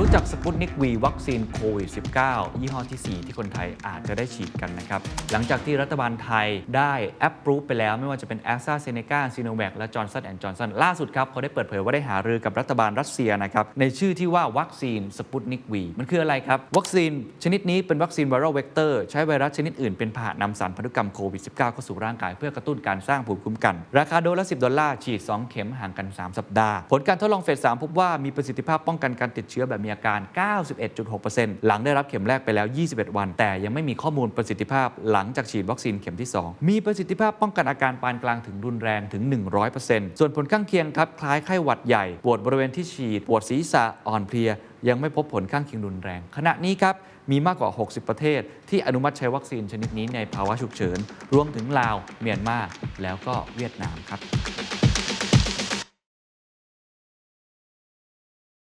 รู้จักสปุตนิกวีวัคซีนโควิด -19 ยี่ห้อที่ 4 ที่คนไทยอาจจะได้ฉีดกันนะครับ หลังจากที่รัฐบาลไทยได้แอปปรูฟไปแล้ว ไม่ว่าจะเป็น a s t r a z เซ e c a s i n o v a c และ Johnson Johnson ล่าสุดครับ เขาได้เปิดเผยว่าได้หารือกับรัฐบาลรัสเซียนะครับ ในชื่อที่ว่าวัคซีนสปุตนิกวีมันคืออะไรครับ วัคซีนชนิดนี้เป็นวัคซีนไวรัลเวกเตอร์ใช้ไวรัสชนิดอื่นเป็นพาหะนำสารพันธุกรรมโควิด -19 เข้าสู่ร่างกายเพื่อกระตุ้นการสร้างภูมิคุ้มกัน ราคาโดสละ 10 ดอลลาร์ฉีด 2 เข็มห่างกัน 3 สัปดาห์ ผลการทดลองเฟส3พบว่ามีประสิทธิภาพป้องกันการติดเชื้อแบบมีอาการ 91.6%หลังได้รับเข็มแรกไปแล้ว 21 วัน แต่ยังไม่มีข้อมูลประสิทธิภาพหลังจากฉีดวัคซีนเข็มที่ 2 มีประสิทธิภาพป้องกันอาการปานกลางถึงรุนแรงถึง 100%ส่วนผลข้างเคียงครับคล้ายไข้หวัดใหญ่ปวดบริเวณที่ฉีดปวดศีรษะอ่อนเพลียยังไม่พบผลข้างเคียงรุนแรง ขณะนี้ครับ มีมากกว่า 60 ประเทศ ที่อนุมัติใช้วัคซีนชนิดนี้ในภาวะฉุกเฉิน รวมถึงลาว เมียนมา แล้วก็เวียดนามครับ